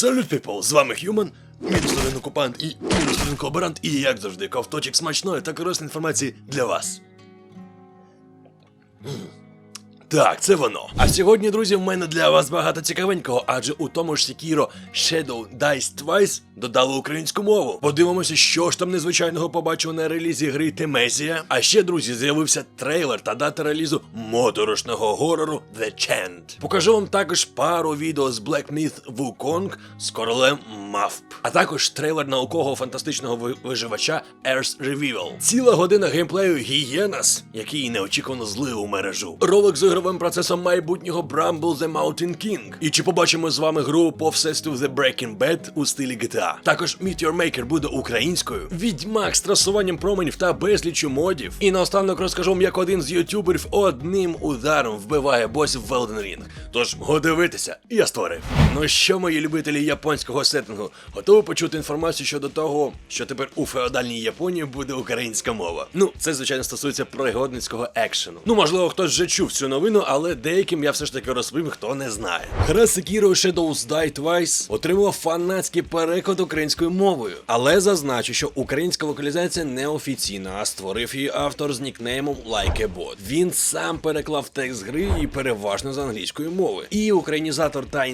Салют, people! З вами Human, мінус один окупант і мінус один колаборант, і як завжди, ковточок смачної та корисної інформації для вас. Так, це воно. А сьогодні, друзі, в мене для вас багато цікавенького, адже у тому ж Sekiro Shadow Dice Twice додали українську мову. Подивимося, що ж там незвичайного побачив на релізі гри Темезія. А ще, друзі, з'явився трейлер та дата релізу моторошного горору The Chant. Покажу вам також пару відео з Black Myth Wukong з королем мавп, а також трейлер наукового фантастичного виживача Earth Revival. Ціла година геймплею Гієнас, який неочікувано злив у мережу. Ролик з ігровим процесом майбутнього Bramble The Mountain King. І чи побачимо з вами гру по всесвіту The Breaking Bad у стилі GTA. Також Meteor Maker буде українською. Відьмак з трасуванням променів та безлічю модів. І наостанок розкажу як один з ютуберів одним ударом вбиває босів в Elden Ring. Тож го дивитися, я створив. Ну що, мої любителі японського сеттингу, готові почути інформацію щодо того, що тепер у феодальній Японії буде українська мова. Ну, це звичайно стосується пригодницького екшену. Ну, можливо, хтось вже чув цю новину, але деяким я все ж таки розповім, хто не знає. Гра Sekiro Shadows Die Twice отримала фанатський переклад українською мовою. Але зазначу, що українська локалізація не офіційна, а створив її автор з нікнеймом Like. Він сам переклав текст гри і переважно з англійської мови. І українізатор та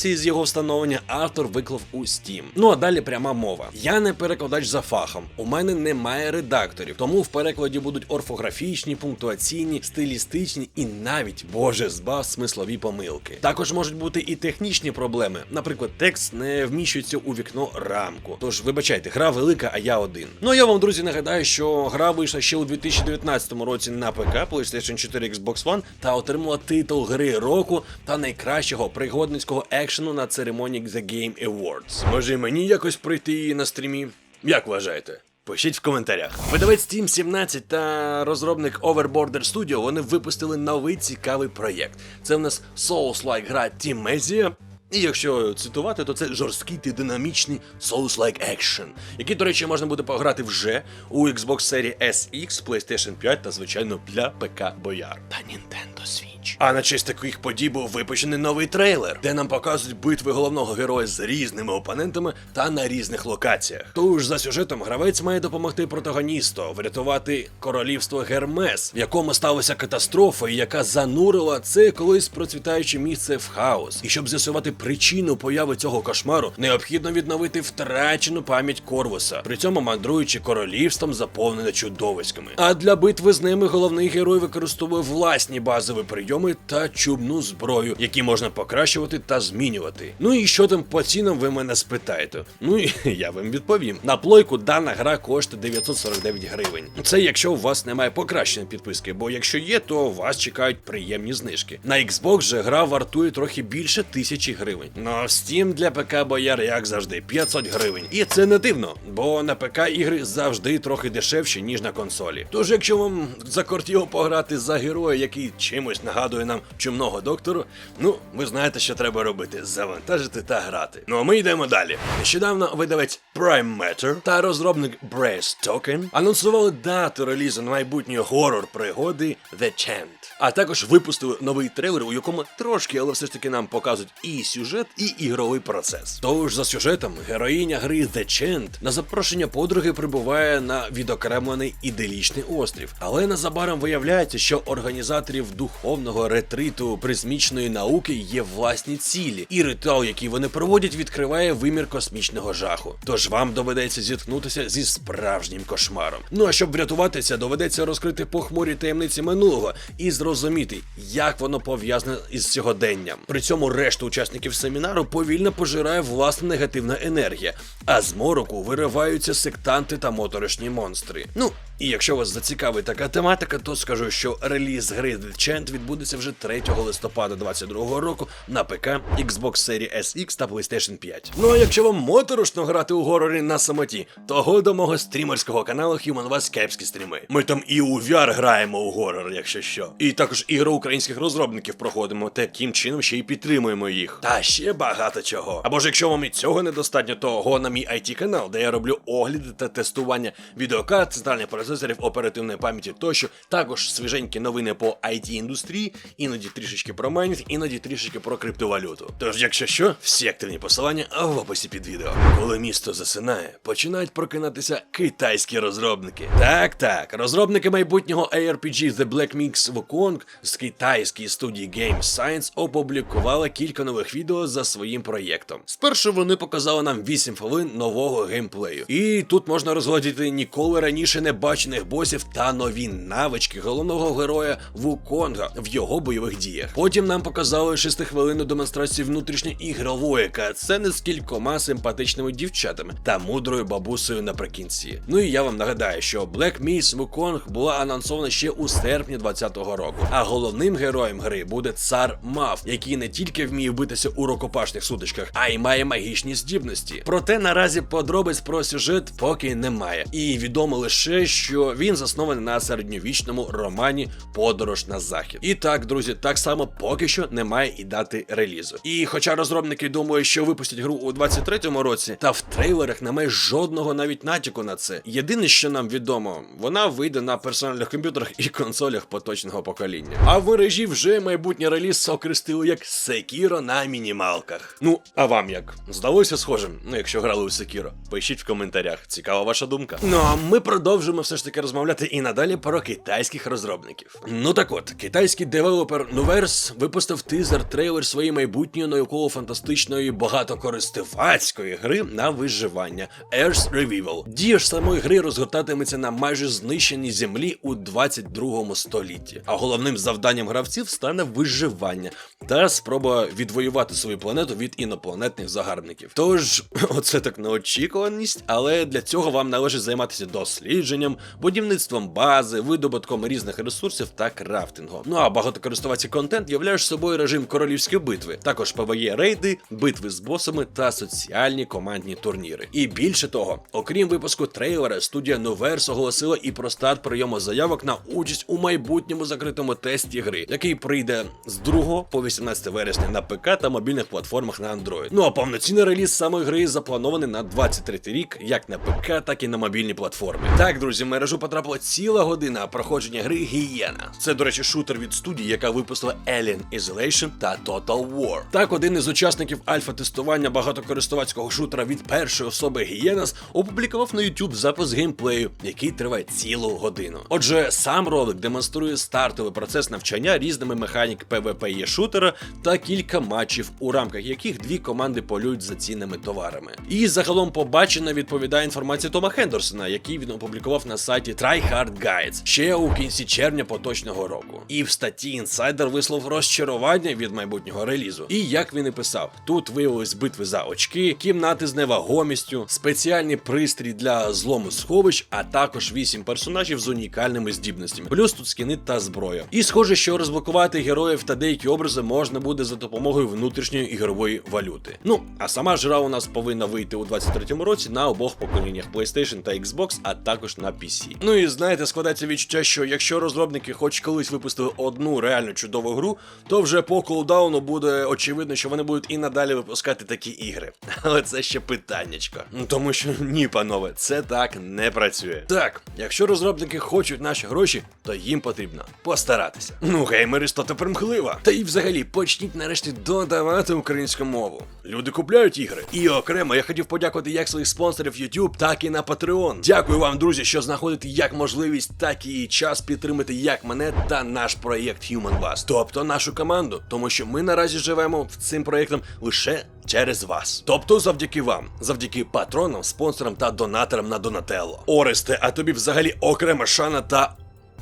інструкції з його встановлення автор виклав у Steam. Ну а далі пряма мова. Я не перекладач за фахом. У мене немає редакторів, тому в перекладі будуть орфографічні, пунктуаційні, стилістичні і навіть, боже, збав смислові помилки. Також можуть бути і технічні проблеми. Наприклад, текст не вміщується у вікно рамку. Тож, вибачайте, гра велика, а я один. Ну а я вам, друзі, нагадаю, що гра вийшла ще у 2019 році на ПК, PlayStation 4, Xbox One та отримала титул гри року та найкращого пригодницького екшену на церемонії The Game Awards. Може, і мені якось пройти її на стрімі? Як вважаєте? Пишіть в коментарях. Видавець Team 17 та розробник Overborder Studio вони випустили новий цікавий проєкт. Це в нас Souls-like гра Team Teamezia. І якщо цитувати, то це жорсткий та динамічний Souls-like Action, який, до речі, можна буде пограти вже у Xbox серії SX, PlayStation 5 та, звичайно, для ПК Бояр та Nintendo Switch. А на честь таких подій був випущений новий трейлер, де нам показують битви головного героя з різними опонентами та на різних локаціях. Тож за сюжетом гравець має допомогти протагоністу врятувати королівство Гермес, в якому сталася катастрофа, і яка занурила це колись процвітаюче місце в хаос. І щоб з'ясувати причину появи цього кошмару, необхідно відновити втрачену пам'ять Корвуса, при цьому мандруючи королівством, заповнене чудовиськами. А для битви з ними головний герой використовує власні базові прийоми та чубну зброю, які можна покращувати та змінювати. Ну і що там по цінам ви мене спитаєте? Ну і я вам відповім. На плойку дана гра коштує 949 гривень. Це якщо у вас немає покращеної підписки, бо якщо є, то вас чекають приємні знижки. На Xbox же гра вартує трохи більше тисячі гривень. Ну а в Steam для ПК бояр, як завжди, 500 гривень. І це не дивно, бо на ПК ігри завжди трохи дешевші, ніж на консолі. Тож, якщо вам закортіло пограти за героя, який чимось нагадує нам чумного доктору, ну ви знаєте, що треба робити: завантажити та грати. Ну а ми йдемо далі. Нещодавно видавець Prime Matter та розробник Brace Token анонсували дату релізу майбутньої горор пригоди The Chant. А також випустили новий трейлер, у якому трошки, але все ж таки нам показують і сюжет, і ігровий процес. Тож за сюжетом героїня гри The Chant на запрошення подруги прибуває на відокремлений іделічний острів. Але незабаром виявляється, що організаторів духовного ретриту призмічної науки є власні цілі, і ритуал, який вони проводять, відкриває вимір космічного жаху. Тож вам доведеться зіткнутися зі справжнім кошмаром. Ну а щоб врятуватися, доведеться розкрити похмурі таємниці минулого і зрозуміти, як воно пов'язане із сьогоденням. При цьому решту учасників семінару повільно пожирає власна негативна енергія, а з мороку вириваються сектанти та моторошні монстри. Ну. І якщо вас зацікавить така тематика, то скажу, що реліз гри The Chant відбудеться вже 3 листопада 2022 року на ПК, Xbox серії SX та PlayStation 5. Ну а якщо вам моторошно грати у горорі на самоті, то го до мого стрімерського каналу Human Was кепські стріми. Ми там і у VR граємо у горор, якщо що. І також ігри українських розробників проходимо, таким чином ще й підтримуємо їх. Та ще багато чого. Або ж якщо вам і цього недостатньо, то го на мій IT канал, де я роблю огляди та тестування відеокарт, центральних процесорів процесорів, оперативної пам'яті тощо, також свіженькі новини по it індустрії, іноді трішечки про майнінг, іноді трішечки про криптовалюту. Тож, якщо що, всі активні посилання в описі під відео. Коли місто засинає, починають прокинатися китайські розробники. Так, так, розробники майбутнього ARPG The Black Mix Wukong з китайської студії Game Science опублікували кілька нових відео за своїм проєктом. Спершу вони показали нам 8 хвилин нового геймплею. І тут можна розглядіти ніколи раніше не бачених босів та нові навички головного героя Вуконга в його бойових діях. Потім нам показали 6 хвилинну демонстрацію внутрішньоігрової катсцени з кількома симпатичними дівчатами та мудрою бабусею наприкінці. Ну і я вам нагадаю, що Black Miss Wukong була анонсована ще у серпні 2020 року. А головним героєм гри буде цар Мав, який не тільки вміє битися у рукопашних сутичках, а й має магічні здібності. Проте наразі подробиць про сюжет поки немає. І відомо лише, що він заснований на середньовічному романі Подорож на захід. І так, друзі, так само поки що немає і дати релізу. І хоча розробники думають, що випустять гру у 23-му році, та в трейлерах немає жодного навіть натяку на це. Єдине, що нам відомо, вона вийде на персональних комп'ютерах і консолях поточного покоління. А в мережі вже майбутній реліз окрестили як Sekiro на мінімалках. Ну, а вам як? Здалося схожим? Ну, якщо грали у Sekiro, пишіть в коментарях. Цікава ваша думка. Ну а ми продовжимо все ж таки розмовляти і надалі про китайських розробників. Ну так от, китайський девелопер Nuverse випустив тизер трейлер своєї майбутньої науково-фантастичної багатокористувацької гри на виживання Earth Revival. Дія ж самої гри розгортатиметься на майже знищеній землі у 22 столітті. А головним завданням гравців стане виживання та спроба відвоювати свою планету від інопланетних загарбників. Тож, оце так неочікуваність, але для цього вам належить займатися дослідженням, будівництвом бази, видобутком різних ресурсів та крафтингом. Ну а багатокористувацький контент являє ж собою режим королівської битви, також PvE рейди, битви з босами та соціальні командні турніри. І більше того, окрім випуску трейлера, студія Nuverse оголосила і про старт прийому заявок на участь у майбутньому закритому тесті гри, який прийде з 2 по 18 вересня на ПК та мобільних платформах на Android. Ну а повноцінний реліз самої гри запланований на 23 рік, як на ПК, так і на мобільні платформи. Так, друзі, мережу потрапила ціла година проходження гри Гієна. Це, до речі, шутер від студії, яка випустила Alien Isolation та Total War. Так, один із учасників альфа-тестування багатокористувацького шутера від першої особи Гієнас опублікував на YouTube запис геймплею, який триває цілу годину. Отже, сам ролик демонструє стартовий процес навчання різними механік є шутера та кілька матчів, у рамках яких дві команди полюють за цінними товарами. І загалом побачене відповідає інформація Тома Хендерсона, який він опублікував на сайті Tryhard Guides ще у кінці червня поточного року. І в статті інсайдер вислов розчарування від майбутнього релізу. І як він і писав, тут виявились битви за очки, кімнати з невагомістю, спеціальний пристрій для злому сховищ, а також вісім персонажів з унікальними здібностями, плюс тут скіни та зброя. І схоже, що розблокувати героїв та деякі образи можна буде за допомогою внутрішньої ігрової валюти. Ну а сама ж гра у нас повинна вийти у 23-му році на обох поколіннях PlayStation та Xbox, а також на PC. Ну і знаєте, складається відчуття, що якщо розробники хоч колись випустили одну реально чудову гру, то вже по кулдауну буде очевидно, що вони будуть і надалі випускати такі ігри. Але це ще питаннячко. Ну, Тому що ні, панове, це так не працює. Так, якщо розробники хочуть наші гроші, то їм потрібно постаратися. Ну, геймери то примхлива. Та й взагалі почніть нарешті додавати українську мову. Люди купляють ігри. І окремо я хотів подякувати як своїх спонсорів YouTube, так і на Patreon. Дякую вам, друзі, що знаходите як можливість, так і час підтримати як мене та наш проєкт Human Blast, тобто нашу команду, тому що ми наразі живемо в цим проєктом лише через вас. Тобто завдяки вам, завдяки патронам, спонсорам та донаторам на Донателло. Оресте, а тобі взагалі окрема шана та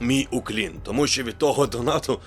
мій уклін, тому що від того донату.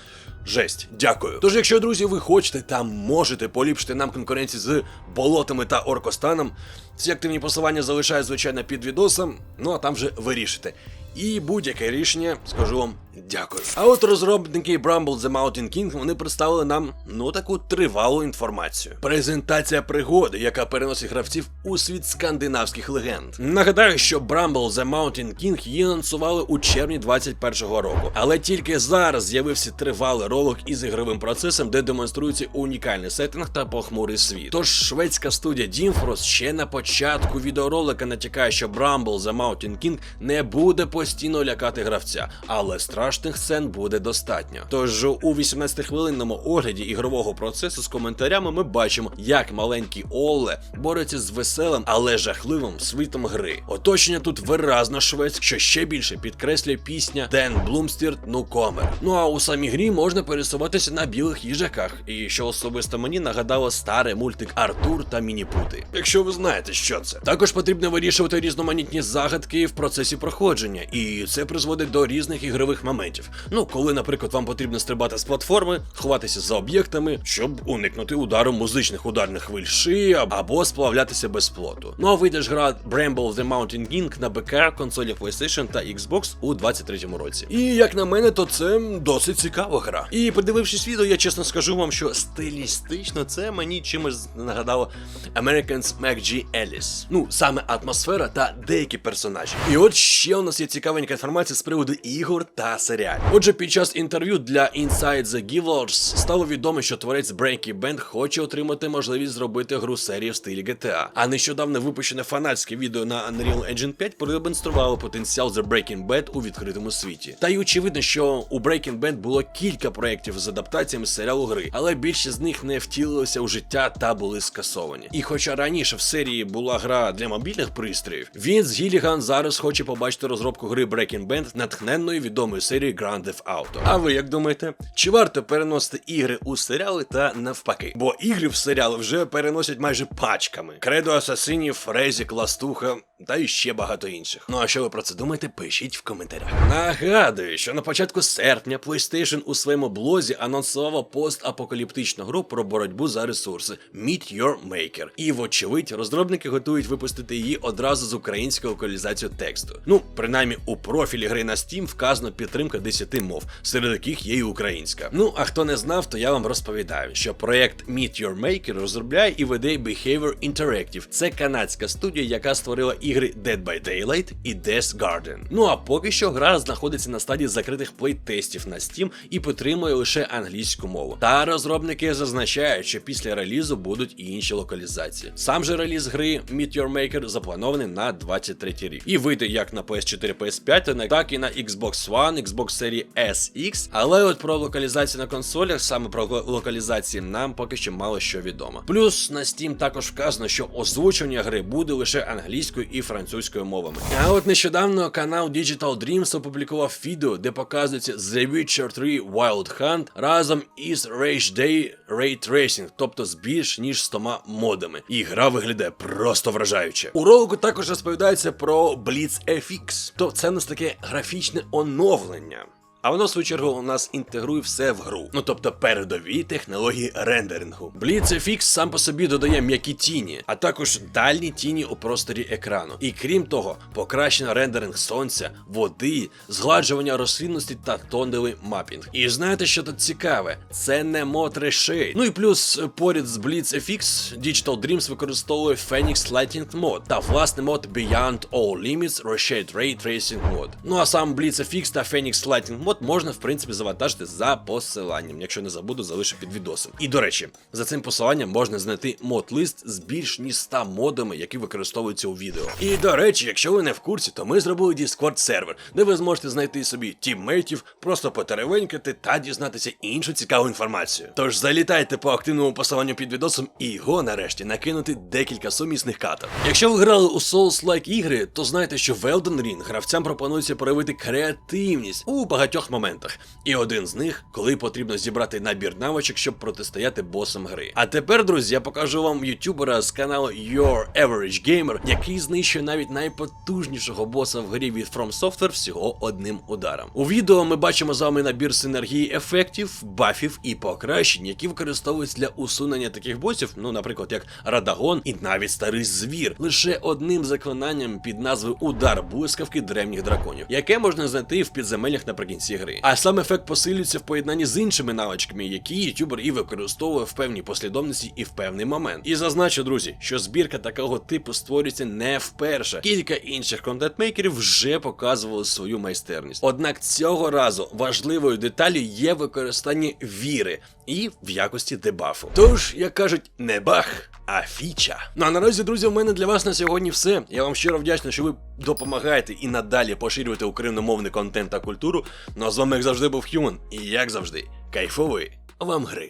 Жесть, дякую. Тож, якщо друзі, ви хочете та можете поліпшити нам конкуренцію з болотами та оркостаном, всі активні посилання залишаю, звичайно, під відосом, ну а там вже вирішите. І будь-яке рішення, скажу вам дякую. А от розробники Bramble The Mountain King вони представили нам ну таку тривалу інформацію. Презентація пригоди, яка переносить гравців у світ скандинавських легенд. Нагадаю, що Bramble The Mountain King її анонсували у червні 21-го року, але тільки зараз з'явився тривалий ролик із ігровим процесом, де демонструється унікальний сеттинг та похмурий світ. Тож шведська студія Dimfrost ще на початку відеоролика натякає, що Bramble The Mountain King не буде по постійно лякати гравця, але страшних сцен буде достатньо. Тож у 18-хвилинному огляді ігрового процесу з коментарями ми бачимо, як маленький Олле бореться з веселим, але жахливим світом гри. Оточення тут виразно шведське, що ще більше підкреслює пісня Ден Блумстірт Нукомер. Ну а у самій грі можна пересуватися на білих їжаках, і що особисто мені нагадало старий мультик Артур та Мініпути. Якщо ви знаєте, що це. Також потрібно вирішувати різноманітні загадки в процесі проходження, і це призводить до різних ігрових моментів. Ну, коли, наприклад, вам потрібно стрибати з платформи, ховатися за об'єктами, щоб уникнути удару музичних ударних хвиль шиї або сплавлятися без плоту. Ну а вийде ж гра Bramble The Mountain King на БК, консолі PlayStation та Xbox у 23-му році. І як на мене, то це досить цікава гра. І подивившись відео, я чесно скажу вам, що стилістично це мені чимось нагадало Americans MacG Ellis. Ну, саме атмосфера та деякі персонажі. І от ще у нас є цікавенька інформація з приводу ігор та серіалів. Отже, під час інтерв'ю для Inside the Givers стало відомо, що творець Breaking Band хоче отримати можливість зробити гру серії в стилі GTA. А нещодавно випущене фанатське відео на Unreal Engine 5 продемонструвало потенціал The Breaking Bad у відкритому світі. Та й очевидно, що у Breaking Bad було кілька проєктів з адаптаціями серіалу гри, але більшість з них не втілилися у життя та були скасовані. І хоча раніше в серії була гра для мобільних пристроїв, Вінс Гіліган зараз хоче побачити розробку гри Breaking Band натхненної відомої серії Grand Theft Auto. А ви як думаєте, чи варто переносити ігри у серіали та навпаки? Бо ігри в серіали вже переносять майже пачками: Кредо Асасинів, Фрезік, Ластуха та і ще багато інших. Ну а що ви про це думаєте? Пишіть в коментарях. Нагадую, що на початку серпня PlayStation у своєму блозі анонсувала постапокаліптичну гру про боротьбу за ресурси Meet Your Maker. І, вочевидь, розробники готують випустити її одразу з українською локалізацією тексту. Ну, принаймні, у профілі гри на Steam вказано підтримка 10 мов, серед яких є і українська. Ну а хто не знав, то я вам розповідаю, що проект Meet Your Maker розробляє і веде Behavior Interactive. Це канадська студія, яка створила ігри Dead by Daylight і Death Garden. Ну а поки що гра знаходиться на стадії закритих плейтестів на Steam і підтримує лише англійську мову. Та розробники зазначають, що після релізу будуть і інші локалізації. Сам же реліз гри Meet Your Maker запланований на 23 рік. І вийде як на PS4, PS5, так і на Xbox One, Xbox Series SX. Але от про локалізацію на консолях, саме про локалізації, нам поки що мало що відомо. Плюс на Steam також вказано, що озвучення гри буде лише англійською і французькою мовами. А от нещодавно канал Digital Dreams опублікував відео, де показується The Witcher 3 Wild Hunt разом із Rage Day Ray Tracing, тобто з більш ніж 100 модами. І гра виглядає просто вражаюче. У ролику також розповідається про Blitz FX. То це у нас таке графічне оновлення. А воно, в свою чергу, у нас інтегрує все в гру. Ну тобто передові технології рендерингу. BlitzFX сам по собі додає м'які тіні, а також дальні тіні у просторі екрану. І крім того, покращено рендеринг сонця, води, згладжування рослинності та тонневий мапінг. І знаєте, що тут цікаве? Це не мод Reshade. Ну і плюс поряд з BlitzFX Digital Dreams використовує Phoenix Lighting Mod та власний мод Beyond All Limits Reshade Ray Tracing Mod. Ну а сам BlitzFX та Phoenix Lighting Mod мод можна, в принципі, завантажити за посиланням. Якщо не забуду, залишу під відосом. І до речі, за цим посиланням можна знайти мод-лист з більш ніж 100 модами, які використовуються у відео. І до речі, якщо ви не в курсі, то ми зробили Discord сервер, де ви зможете знайти собі тіммейтів, просто потеревенькати та дізнатися іншу цікаву інформацію. Тож залітайте по активному посиланню під відосом і його нарешті накинути декілька сумісних каток. Якщо ви грали у Souls-like ігри, то знайте, що в Elden Ring гравцям пропонується проявити креативність у багатьох моментах. І один з них, коли потрібно зібрати набір навичок, щоб протистояти босам гри. А тепер, друзі, я покажу вам ютубера з каналу Your Average Gamer, який знищує навіть найпотужнішого боса в грі від From Software всього одним ударом. У відео ми бачимо з вами набір синергії ефектів, бафів і покращень, які використовуються для усунення таких босів, ну, наприклад, як Радагон і навіть старий звір, лише одним заклинанням під назвою Удар блискавки древніх драконів, яке можна знайти в підземеллях наприкінці гри. А сам ефект посилюється в поєднанні з іншими навичками, які ютубер і використовує в певній послідовності і в певний момент. І зазначу, друзі, що збірка такого типу створюється не вперше. Кілька інших контентмейкерів вже показували свою майстерність. Однак цього разу важливою деталю є використання віри і в якості дебафу. Тож, як кажуть, не бах, а фіча. Ну а наразі, друзі, в мене для вас на сьогодні все. Я вам щиро вдячний, що ви допомагаєте і надалі поширювати україномовний контент та культуру. Ну а з вами, як завжди, був Хюман. І як завжди, кайфової вам гри.